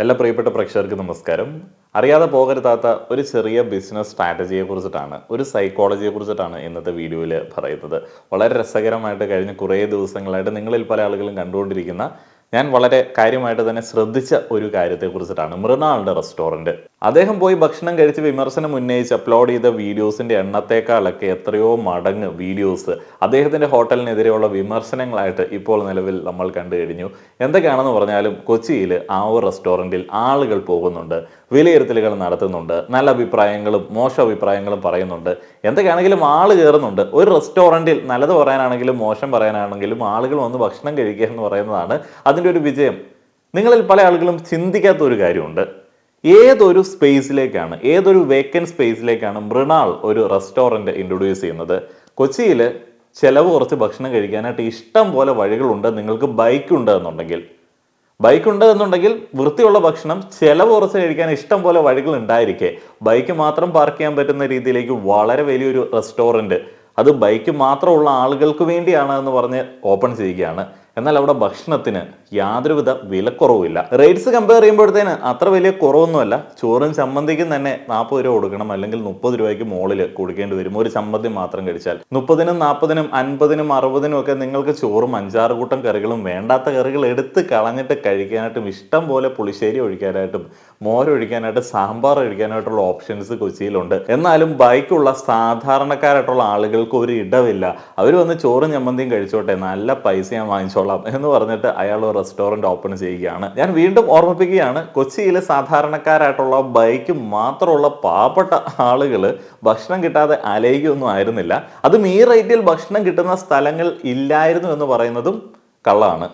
എല്ലാ പ്രിയപ്പെട്ട പ്രേക്ഷകർക്ക് നമസ്കാരം. അറിയാതെ പോകരുതാത്ത ഒരു ചെറിയ ബിസിനസ് സ്ട്രാറ്റജിയെ കുറിച്ചിട്ടാണ് ഒരു സൈക്കോളജിയെ കുറിച്ചിട്ടാണ് ഇന്നത്തെ വീഡിയോയിൽ പറയുന്നത്. വളരെ രസകരമായിട്ട് കഴിഞ്ഞ കുറേ ദിവസങ്ങളായിട്ട് നിങ്ങളിൽ പല ആളുകളും കണ്ടുകൊണ്ടിരിക്കുന്ന ഞാൻ വളരെ കാര്യമായിട്ട് തന്നെ ശ്രദ്ധിച്ച ഒരു കാര്യത്തെക്കുറിച്ചിട്ടാണ് മൃണാളുടെ റെസ്റ്റോറന്റ് അദ്ദേഹം പോയി ഭക്ഷണം കഴിച്ച് വിമർശനം ഉന്നയിച്ച് അപ്ലോഡ് ചെയ്ത വീഡിയോസിന്റെ എണ്ണത്തേക്കാളൊക്കെ എത്രയോ മടങ്ങ് വീഡിയോസ് അദ്ദേഹത്തിന്റെ ഹോട്ടലിനെതിരെയുള്ള വിമർശനങ്ങളായിട്ട് ഇപ്പോൾ നിലവിൽ നമ്മൾ കണ്ടു കഴിഞ്ഞു. എന്തൊക്കെയാണെന്ന് പറഞ്ഞാലും കൊച്ചിയിൽ ആ ഒരു റെസ്റ്റോറന്റിൽ ആളുകൾ പോകുന്നുണ്ട് വിലയിരുത്തലുകൾ നടത്തുന്നുണ്ട് നല്ല അഭിപ്രായങ്ങളും മോശം അഭിപ്രായങ്ങളും പറയുന്നുണ്ട്. എന്തൊക്കെയാണെങ്കിലും ആൾ കയറുന്നുണ്ട്. ഒരു റെസ്റ്റോറന്റിൽ നല്ലത് പറയാനാണെങ്കിലും മോശം പറയാനാണെങ്കിലും ആളുകൾ വന്ന് ഭക്ഷണം കഴിക്കുക എന്ന് പറയുന്നതാണ് അതിന്റെ ഒരു വിജയം. നിങ്ങളിൽ പല ആളുകളും ചിന്തിക്കാത്ത ഒരു കാര്യമുണ്ട്. ഏതൊരു സ്പേസിലേക്കാണ് ഏതൊരു വേക്കൻ സ്പേസിലേക്കാണ് മൃണാൾ ഒരു റെസ്റ്റോറന്റ് ഇൻട്രൊഡ്യൂസ് ചെയ്യുന്നത്? കൊച്ചിയിൽ ചിലവ് കുറച്ച് ഭക്ഷണം കഴിക്കാനായിട്ട് ഇഷ്ടം പോലെ വഴികളുണ്ട് നിങ്ങൾക്ക് ബൈക്ക് ഉണ്ട് എന്നുണ്ടെങ്കിൽ. ബൈക്ക് ഉണ്ട് എന്നുണ്ടെങ്കിൽ വൃത്തിയുള്ള ഭക്ഷണം ചിലവ് കുറച്ച് കഴിക്കാൻ ഇഷ്ടം പോലെ വഴികൾ ഉണ്ടായിരിക്കെ. ബൈക്ക് മാത്രം പാർക്ക് ചെയ്യാൻ പറ്റുന്ന രീതിയിലേക്ക് വളരെ വലിയൊരു റെസ്റ്റോറന്റ് അത് ബൈക്ക് മാത്രമുള്ള ആളുകൾക്ക് വേണ്ടിയാണ് എന്ന് പറഞ്ഞ് ഓപ്പൺ ചെയ്യുകയാണ്. എന്നാൽ അവിടെ ഭക്ഷണത്തിന് യാതൊരുവിധ വിലക്കുറവുമില്ല. റേറ്റ്സ് കമ്പയർ ചെയ്യുമ്പോഴത്തേന് അത്ര വലിയ കുറവൊന്നുമല്ല. ചോറും ചമ്മന്തിക്കും തന്നെ നാൽപ്പത് രൂപ കൊടുക്കണം അല്ലെങ്കിൽ മുപ്പത് രൂപയ്ക്ക് മുകളിൽ കൊടുക്കേണ്ടി വരും. ഒരു ചമ്മന്തി മാത്രം കഴിച്ചാൽ. മുപ്പതിനും നാൽപ്പതിനും അൻപതിനും അറുപതിനും ഒക്കെ നിങ്ങൾക്ക് ചോറും അഞ്ചാറ് കൂട്ടം കറികളും വേണ്ടാത്ത കറികൾ എടുത്ത് കളഞ്ഞിട്ട് കഴിക്കാനായിട്ടും ഇഷ്ടം പോലെ പുളിശ്ശേരി ഒഴിക്കാനായിട്ടും മോരൊഴിക്കാനായിട്ട് സാമ്പാർ ഒഴിക്കാനായിട്ടുള്ള ഓപ്ഷൻസ് കൊച്ചിയിലുണ്ട്. എന്നാലും ബൈക്കുള്ള സാധാരണക്കാരായിട്ടുള്ള ആളുകൾക്ക് ഒരു ഇടവില്ല. അവർ വന്ന് ചോറും ചമ്മന്തിയും കഴിച്ചോട്ടെ നല്ല പൈസ ഞാൻ വാങ്ങിച്ചോളാം എന്ന് പറഞ്ഞിട്ട് അയാൾ ഒരു റെസ്റ്റോറന്റ് ഓപ്പൺ ചെയ്യുകയാണ്. ഞാൻ വീണ്ടും ഓർമ്മിപ്പിക്കുകയാണ് കൊച്ചിയിലെ സാധാരണക്കാരായിട്ടുള്ള ബൈക്ക് മാത്രമുള്ള പാവപ്പെട്ട ആളുകൾ ഭക്ഷണം കിട്ടാതെ അലയുകയൊന്നും ആയിരുന്നില്ല. അതും ഈ റേറ്റിൽ ഭക്ഷണം കിട്ടുന്ന സ്ഥലങ്ങൾ ഇല്ലായിരുന്നു എന്ന് പറയുന്നതും കള്ളാണ്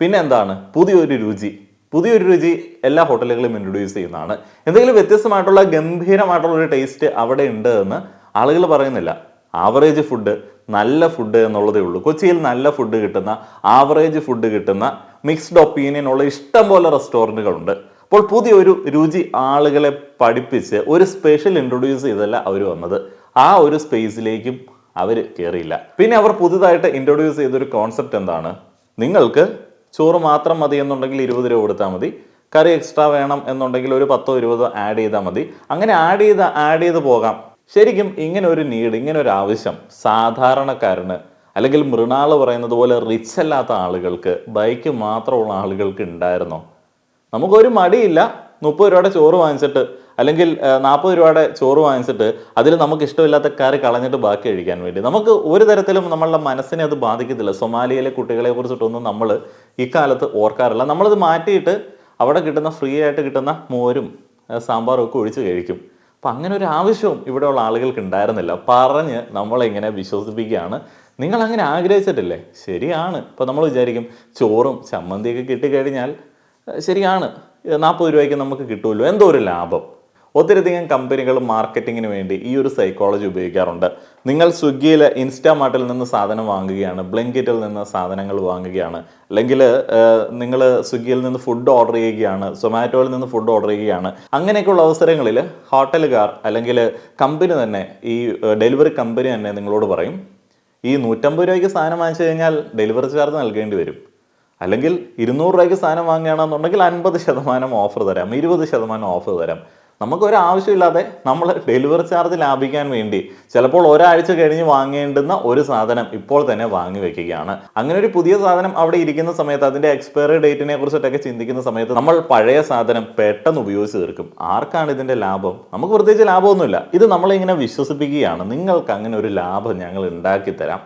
പിന്നെ എന്താണ് പുതിയൊരു രുചി. പുതിയൊരു രുചി എല്ലാ ഹോട്ടലുകളും ഇൻട്രൊഡ്യൂസ് ചെയ്യുന്നതാണ്. എന്തെങ്കിലും വ്യത്യസ്തമായിട്ടുള്ള ഗംഭീരമായിട്ടുള്ള ഒരു ടേസ്റ്റ് അവിടെ ഉണ്ട് എന്ന് ആളുകൾ പറയുന്നില്ല. ആവറേജ് ഫുഡ് നല്ല ഫുഡ് എന്നുള്ളതേ ഉള്ളൂ. കൊച്ചിയിൽ നല്ല ഫുഡ് കിട്ടുന്ന ആവറേജ് ഫുഡ് കിട്ടുന്ന മിക്സ്ഡ് ഒപ്പീനിയൻ ഉള്ള ഇഷ്ടം പോലെ റെസ്റ്റോറന്റുകളുണ്ട് അപ്പോൾ പുതിയൊരു രുചി ആളുകളെ പഠിപ്പിച്ച് ഒരു സ്പെഷ്യൽ ഇൻട്രൊഡ്യൂസ് ചെയ്തല്ല അവർ വന്നത്. ആ ഒരു സ്പേസിലേക്കും അവർ കയറിയില്ല പിന്നെ അവർ പുതുതായിട്ട് ഇൻട്രൊഡ്യൂസ് ചെയ്തൊരു കോൺസെപ്റ്റ് എന്താണ്? നിങ്ങൾക്ക് ചോറ് മാത്രം മതി എന്നുണ്ടെങ്കിൽ ഇരുപത് രൂപ കൊടുത്താൽ മതി. കറി എക്സ്ട്രാ വേണം എന്നുണ്ടെങ്കിൽ ഒരു പത്തോ ഇരുപതോ ആഡ് ചെയ്താൽ മതി. അങ്ങനെ ആഡ് ചെയ്ത് ആഡ് ചെയ്ത് പോകാം. ശരിക്കും ഇങ്ങനെ ഒരു നീഡ് ഇങ്ങനെ ഒരു ആവശ്യം സാധാരണക്കാരന് അല്ലെങ്കിൽ മൃണാൾ പറയുന്നത് പോലെ റിച്ച് അല്ലാത്ത ആളുകൾക്ക് ബൈക്ക് മാത്രമുള്ള ആളുകൾക്ക് ഉണ്ടായിരുന്നോ? നമുക്കൊരു മടിയില്ല. മുപ്പത് രൂപയുടെ ചോറ് വാങ്ങിച്ചിട്ട് അല്ലെങ്കിൽ നാൽപ്പത് രൂപയുടെ ചോറ് വാങ്ങിച്ചിട്ട് അതിൽ നമുക്ക് ഇഷ്ടമില്ലാത്ത കറി കളഞ്ഞിട്ട് ബാക്കി കഴിക്കാൻ വേണ്ടി. നമുക്ക് ഒരു തരത്തിലും നമ്മളുടെ മനസ്സിനെ അത് ബാധിക്കത്തില്ല. സൊമാലിയയിലെ കുട്ടികളെ കുറിച്ചിട്ടൊന്നും നമ്മൾ ഇക്കാലത്ത് ഓർക്കാറില്ല. നമ്മളത് മാറ്റിയിട്ട് അവിടെ കിട്ടുന്ന ഫ്രീ ആയിട്ട് കിട്ടുന്ന മോരും സാമ്പാറും ഒക്കെ ഒഴിച്ച് കഴിക്കും. അപ്പം അങ്ങനെ ഒരു ആവശ്യവും ഇവിടെയുള്ള ആളുകൾക്ക് ഉണ്ടായിരുന്നില്ല. പറഞ്ഞ് നമ്മളിങ്ങനെ വിശ്വസിപ്പിക്കുകയാണ്. നിങ്ങൾ അങ്ങനെ ആഗ്രഹിച്ചിട്ടില്ലേ? ശരിയാണ്. ഇപ്പം നമ്മൾ വിചാരിക്കും ചോറും ചമ്മന്തിയൊക്കെ കിട്ടിക്കഴിഞ്ഞാൽ ശരിയാണ്. നാൽപ്പത് രൂപയ്ക്ക് നമുക്ക് കിട്ടുമല്ലോ എന്തോ ഒരു ലാഭം. ഒത്തിരിയധികം കമ്പനികൾ മാർക്കറ്റിങ്ങിന് വേണ്ടി ഈ ഒരു സൈക്കോളജി ഉപയോഗിക്കാറുണ്ട്. നിങ്ങൾ സ്വിഗ്ഗിയിൽ ഇൻസ്റ്റാമാർട്ടിൽ നിന്ന് സാധനം വാങ്ങുകയാണ് ബ്ലിങ്കിറ്റിൽ നിന്ന് സാധനങ്ങൾ വാങ്ങുകയാണ് അല്ലെങ്കിൽ നിങ്ങൾ സ്വിഗ്ഗിയിൽ നിന്ന് ഫുഡ് ഓർഡർ ചെയ്യുകയാണ് സൊമാറ്റോയിൽ നിന്ന് ഫുഡ് ഓർഡർ ചെയ്യുകയാണ് അങ്ങനെയൊക്കെയുള്ള അവസരങ്ങളിൽ ഹോട്ടലുകാർ അല്ലെങ്കിൽ കമ്പനി തന്നെ ഈ ഡെലിവറി കമ്പനി തന്നെ നിങ്ങളോട് പറയും ഈ നൂറ്റമ്പത് രൂപയ്ക്ക് സാധനം വാങ്ങിച്ചു കഴിഞ്ഞാൽ ഡെലിവറി ചാർജ് നൽകേണ്ടി വരും. അല്ലെങ്കിൽ ഇരുന്നൂറ് രൂപയ്ക്ക് സാധനം വാങ്ങുകയാണെന്നുണ്ടെങ്കിൽ അൻപത് ശതമാനം ഓഫർ തരാം ഇരുപത് ശതമാനം ഓഫർ തരാം. നമുക്കൊരു ആവശ്യമില്ലാതെ നമ്മൾ ഡെലിവറി ചാർജ് ലാഭിക്കാൻ വേണ്ടി ചിലപ്പോൾ ഒരാഴ്ച കഴിഞ്ഞ് വാങ്ങേണ്ടുന്ന ഒരു സാധനം ഇപ്പോൾ തന്നെ വാങ്ങി വെക്കുകയാണ്. അങ്ങനെ ഒരു പുതിയ സാധനം അവിടെ ഇരിക്കുന്ന സമയത്ത് അതിന്റെ എക്സ്പയറി ഡേറ്റിനെ കുറിച്ചിട്ടൊക്കെ ചിന്തിക്കുന്ന സമയത്ത് നമ്മൾ പഴയ സാധനം പെട്ടെന്ന് ഉപയോഗിച്ച് തീർക്കും. ആർക്കാണ് ഇതിന്റെ ലാഭം? നമുക്ക് പ്രത്യേകിച്ച് ലാഭമൊന്നുമില്ല. ഇത് നമ്മളിങ്ങനെ വിശ്വസിപ്പിക്കുകയാണ്. നിങ്ങൾക്ക് അങ്ങനെ ഒരു ലാഭം ഞങ്ങൾ ഉണ്ടാക്കി തരാം.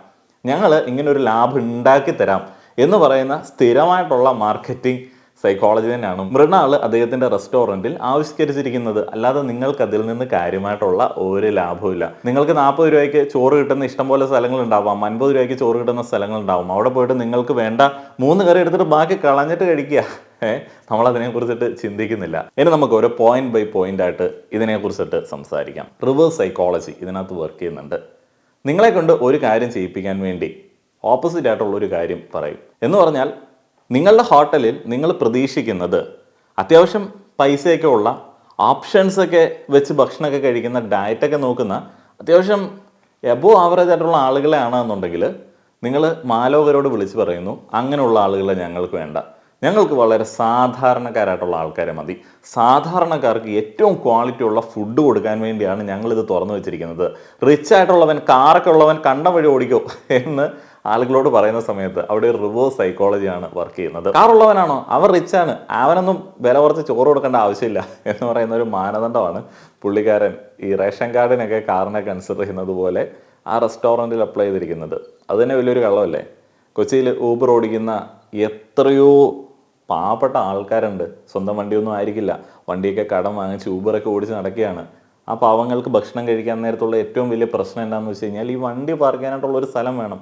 ഞങ്ങൾ ഇങ്ങനെ ഒരു ലാഭം ഉണ്ടാക്കി തരാം എന്ന് പറയുന്ന സ്ഥിരമായിട്ടുള്ള മാർക്കറ്റിംഗ് സൈക്കോളജി തന്നെയാണ്. മൃണാൾ അദ്ദേഹത്തിന്റെ റെസ്റ്റോറന്റിൽ ആവിഷ്കരിച്ചിരിക്കുന്നത് അല്ലാതെ നിങ്ങൾക്ക് അതിൽ നിന്ന് കാര്യമായിട്ടുള്ള ഒരു ലാഭവുമില്ല. നിങ്ങൾക്ക് നാൽപ്പത് രൂപയ്ക്ക് ചോറ് കിട്ടുന്ന ഇഷ്ടംപോലെ സ്ഥലങ്ങൾ ഉണ്ടാവാം അൻപത് രൂപയ്ക്ക് ചോറ് കിട്ടുന്ന സ്ഥലങ്ങൾ ഉണ്ടാവും അവിടെ പോയിട്ട് നിങ്ങൾക്ക് വേണ്ട മൂന്ന് കറി എടുത്തിട്ട് ബാക്കി കളഞ്ഞിട്ട് കഴിക്കുക. ഏഹ് നമ്മൾ അതിനെക്കുറിച്ചിട്ട് ചിന്തിക്കുന്നില്ല. ഇനി നമുക്ക് ഒരു പോയിന്റ് ബൈ പോയിന്റ് ആയിട്ട് ഇതിനെക്കുറിച്ചിട്ട് സംസാരിക്കാം. റിവേഴ്സ് സൈക്കോളജി ഇതിനകത്ത് വർക്ക് ചെയ്യുന്നുണ്ട്. നിങ്ങളെ കൊണ്ട് ഒരു കാര്യം ചെയ്യിപ്പിക്കാൻ വേണ്ടി ഓപ്പോസിറ്റ് ആയിട്ടുള്ള ഒരു കാര്യം പറയും. എന്ന് പറഞ്ഞാൽ നിങ്ങളുടെ ഹോട്ടലിൽ നിങ്ങൾ പ്രതീക്ഷിക്കുന്നത് അത്യാവശ്യം പൈസയൊക്കെ ഉള്ള ഓപ്ഷൻസൊക്കെ വെച്ച് ഭക്ഷണമൊക്കെ കഴിക്കുന്ന ഡയറ്റൊക്കെ നോക്കുന്ന അത്യാവശ്യം എബോ ആവറേജ് ആയിട്ടുള്ള ആളുകളെ ആണെന്നുണ്ടെങ്കിൽ നിങ്ങൾ മാലോകരോട് വിളിച്ച് പറയുന്നു അങ്ങനെയുള്ള ആളുകളെ ഞങ്ങൾക്ക് വേണ്ട. ഞങ്ങൾക്ക് വളരെ സാധാരണക്കാരായിട്ടുള്ള ആൾക്കാരെ മതി. സാധാരണക്കാർക്ക് ഏറ്റവും ക്വാളിറ്റി ഉള്ള ഫുഡ് കൊടുക്കാൻ വേണ്ടിയാണ് ഞങ്ങളിത് തുറന്നു വെച്ചിരിക്കുന്നത്. റിച്ച് ആയിട്ടുള്ളവൻ കാറൊക്കെ ഉള്ളവൻ കണ്ട വഴി ഓടിക്കോ എന്ന് ആളുകളോട് പറയുന്ന സമയത്ത് അവിടെ ഒരു റിവേഴ്സ് സൈക്കോളജിയാണ് വർക്ക് ചെയ്യുന്നത്. കാറുള്ളവനാണോ അവൻ റിച്ചാണ് അവനൊന്നും വില കുറച്ച് ചോറ് കൊടുക്കേണ്ട ആവശ്യമില്ല എന്ന് പറയുന്ന ഒരു മാനദണ്ഡമാണ് പുള്ളിക്കാരൻ ഈ റേഷൻ കാർഡിനൊക്കെ കാറിനെ കൺസിഡർ ചെയ്യുന്നത് പോലെ ആ റെസ്റ്റോറന്റിൽ അപ്ലൈ ചെയ്തിരിക്കുന്നത്. അത് തന്നെ വലിയൊരു കള്ളമല്ലേ? കൊച്ചിയിൽ ഊബർ ഓടിക്കുന്ന എത്രയോ പാവപ്പെട്ട ആൾക്കാരുണ്ട്. സ്വന്തം വണ്ടിയൊന്നും ആയിരിക്കില്ല. വണ്ടിയൊക്കെ കടം വാങ്ങിച്ച് ഊബറൊക്കെ ഓടിച്ച് നടക്കുകയാണ്. ആ പാവങ്ങൾക്ക് ഭക്ഷണം കഴിക്കാൻ നേരത്തുള്ള ഏറ്റവും വലിയ പ്രശ്നം എന്താണെന്ന് വെച്ച് കഴിഞ്ഞാൽ ഈ വണ്ടി പാർക്ക് ചെയ്യാനായിട്ടുള്ള ഒരു സ്ഥലം വേണം.